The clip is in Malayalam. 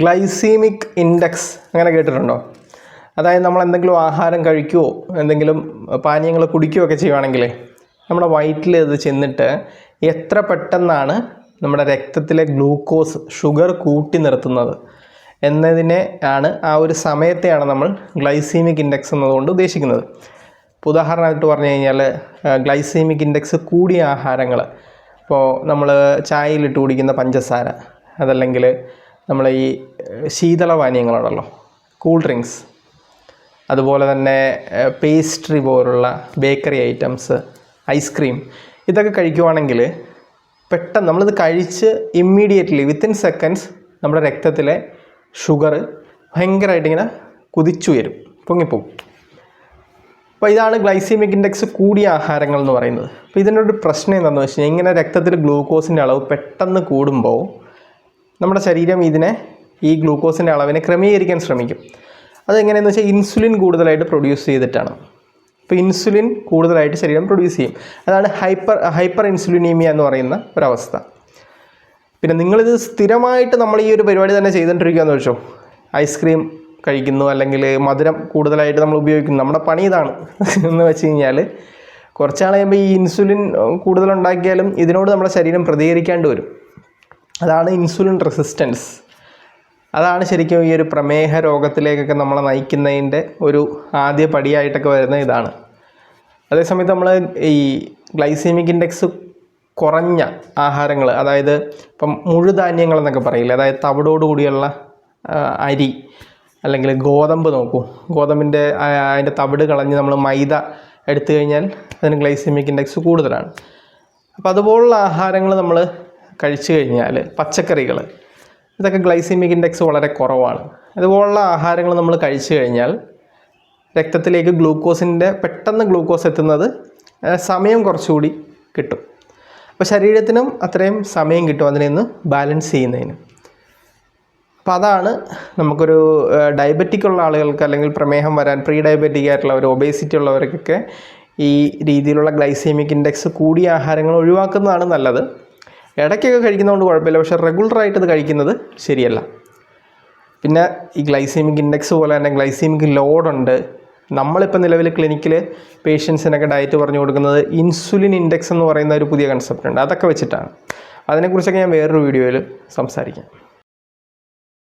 ഗ്ലൈസീമിക് ഇൻഡെക്സ് അങ്ങനെ കേട്ടിട്ടുണ്ടോ? അതായത് നമ്മൾ എന്തെങ്കിലും ആഹാരം കഴിക്കുകയോ എന്തെങ്കിലും പാനീയങ്ങൾ കുടിക്കുകയോ ഒക്കെ ചെയ്യുവാണെങ്കിൽ നമ്മുടെ വയറ്റിൽ ഇത് ചെന്നിട്ട് എത്ര പെട്ടെന്നാണ് നമ്മുടെ രക്തത്തിലെ ഗ്ലൂക്കോസ് ഷുഗർ കൂട്ടി നിർത്തുന്നത് എന്നതിനെ ആണ് ആ ഒരു സമയത്തെയാണ് നമ്മൾ ഗ്ലൈസീമിക് ഇൻഡെക്സ് എന്നതുകൊണ്ട് ഉദ്ദേശിക്കുന്നത്. ഇപ്പോൾ ഉദാഹരണമായിട്ട് പറഞ്ഞു കഴിഞ്ഞാൽ ഗ്ലൈസീമിക് ഇൻഡെക്സ് കൂടിയ ആഹാരങ്ങൾ ഇപ്പോൾ നമ്മൾ ചായയിലിട്ട് കുടിക്കുന്ന പഞ്ചസാര അതല്ലെങ്കിൽ നമ്മൾ ഈ ഏഹ്, ശീതള പാനീയങ്ങളുണ്ടല്ലോ കൂൾ ഡ്രിങ്ക്സ് അതുപോലെ തന്നെ പേസ്ട്രി പോലുള്ള ബേക്കറി ഐറ്റംസ് ഐസ്ക്രീം ഇതൊക്കെ കഴിക്കുവാണെങ്കിൽ പെട്ടെന്ന് നമ്മളിത് കഴിച്ച് ഇമ്മീഡിയറ്റ്ലി വിത്തിൻ സെക്കൻഡ്സ് നമ്മുടെ രക്തത്തിലെ ഷുഗർ ഭയങ്കരമായിട്ട് ഇങ്ങനെ കുതിച്ചുയരും പൊങ്ങിപ്പോകും അപ്പോൾ ഇതാണ് ഗ്ലൈസീമിക് ഇൻഡെക്സ് കൂടിയ ആഹാരങ്ങൾ എന്ന് പറയുന്നത്. അപ്പോൾ ഇതിന്റെ ഒരു പ്രശ്നം എന്താണെന്ന് വെച്ച് കഴിഞ്ഞാൽ ഇങ്ങനെ രക്തത്തിൽ ഗ്ലൂക്കോസിന്റെ അളവ് പെട്ടെന്ന് കൂടുമ്പോൾ നമ്മുടെ ശരീരം ഇതിനെ ഈ ഗ്ലൂക്കോസിന്റെ അളവിനെ ക്രമീകരിക്കാൻ ശ്രമിക്കും. അതെങ്ങനെയെന്ന് വെച്ചാൽ ഇൻസുലിൻ കൂടുതലായിട്ട് പ്രൊഡ്യൂസ് ചെയ്തിട്ടാണ്. അപ്പോൾ ഇൻസുലിൻ കൂടുതലായിട്ട് ശരീരം പ്രൊഡ്യൂസ് ചെയ്യും. അതാണ് ഹൈപ്പർ ഹൈപ്പർ ഇൻസുലിനീമിയ എന്ന് പറയുന്ന ഒരവസ്ഥ. പിന്നെ നിങ്ങളിത് സ്ഥിരമായിട്ട് നമ്മൾ ഈ ഒരു പരിപാടി തന്നെ ചെയ്തുകൊണ്ടിരിക്കുകയെന്ന് വെച്ചോ. ഐസ്ക്രീം കഴിക്കുന്നു അല്ലെങ്കിൽ മധുരം കൂടുതലായിട്ട് നമ്മൾ ഉപയോഗിക്കുന്നു. നമ്മുടെ പണി ഇതാണ്. എന്ന് വെച്ച് കഴിഞ്ഞാൽ കുറച്ചാൾ കഴിയുമ്പോൾ ഈ ഇൻസുലിൻ കൂടുതലുണ്ടാക്കിയാലും ഇതിനോട് നമ്മുടെ ശരീരം പ്രതികരിക്കാണ്ട് വരും. അതാണ് ഇൻസുലിൻ റെസിസ്റ്റൻസ് അതാണ് ശരിക്കും ഈ ഒരു പ്രമേഹ രോഗത്തിലേക്കൊക്കെ നമ്മളെ നയിക്കുന്നതിന്റെ ഒരു ആദ്യ പടിയായിട്ടൊക്കെ വരുന്ന ഇതാണ്. അതേസമയത്ത് നമ്മൾ ഈ ഗ്ലൈസീമിക് ഇൻഡെക്സ് കുറഞ്ഞ ആഹാരങ്ങൾ അതായത് ഇപ്പം മുഴുധാന്യങ്ങൾ എന്നൊക്കെ പറയില്ലേ അതായത് തവിടോട് കൂടിയുള്ള അരി അല്ലെങ്കിൽ ഗോതമ്പ് നോക്കൂ. ഗോതമ്പിന്റെ അതിന്റെ തവിട് കളഞ്ഞ് നമ്മൾ മൈദ എടുത്തു കഴിഞ്ഞാൽ അതിന് ഗ്ലൈസീമിക് ഇൻഡെക്സ് കൂടുതലാണ്. അപ്പോൾ അതുപോലുള്ള ആഹാരങ്ങൾ നമ്മൾ കഴിച്ചു കഴിഞ്ഞാൽ പച്ചക്കറികൾ ഇതൊക്കെ ഗ്ലൈസീമിക് ഇൻഡെക്സ് വളരെ കുറവാണ്. അതുപോലുള്ള ആഹാരങ്ങൾ നമ്മൾ കഴിച്ചു കഴിഞ്ഞാൽ രക്തത്തിലേക്ക് ഗ്ലൂക്കോസിന്റെ പെട്ടെന്ന് ഗ്ലൂക്കോസ് എത്തുന്നത് സമയം കുറച്ചുകൂടി കിട്ടും. അപ്പോൾ ശരീരത്തിനും അത്രയും സമയം കിട്ടും അതിനെ ഒന്ന് ബാലൻസ് ചെയ്യുന്നതിന്. അപ്പോൾ അതാണ് നമുക്കൊരു ഡയബറ്റിക് ഉള്ള ആളുകൾക്ക് അല്ലെങ്കിൽ പ്രമേഹം വരാൻ പ്രീ ഡയബറ്റിക് ആയിട്ടുള്ളവർ ഒബേസിറ്റി ഉള്ളവർക്കൊക്കെ ഈ രീതിയിലുള്ള ഗ്ലൈസീമിക് ഇൻഡെക്സ് കൂടിയ ആഹാരങ്ങൾ ഒഴിവാക്കുന്നതാണ് നല്ലത്. ഇടയ്ക്കൊക്കെ കഴിക്കുന്നതുകൊണ്ട് കുഴപ്പമില്ല. പക്ഷേ റെഗുലറായിട്ട് ഇത് കഴിക്കുന്നത് ശരിയല്ല. പിന്നെ ഈ ഗ്ലൈസീമിക് ഇൻഡെക്സ് പോലെ തന്നെ ഗ്ലൈസീമിക് ലോഡുണ്ട് നമ്മളിപ്പോൾ നിലവിൽ ക്ലിനിക്കിൽ പേഷ്യൻസിനൊക്കെ ഡയറ്റ് പറഞ്ഞു കൊടുക്കുന്നത് ഇൻസുലിൻ ഇൻഡെക്സ് എന്ന് പറയുന്ന ഒരു പുതിയ കൺസെപ്റ്റ് ഉണ്ട്. അതൊക്കെ വെച്ചിട്ടാണ്. അതിനെക്കുറിച്ചൊക്കെ ഞാൻ വേറൊരു വീഡിയോയിൽ സംസാരിക്കാം.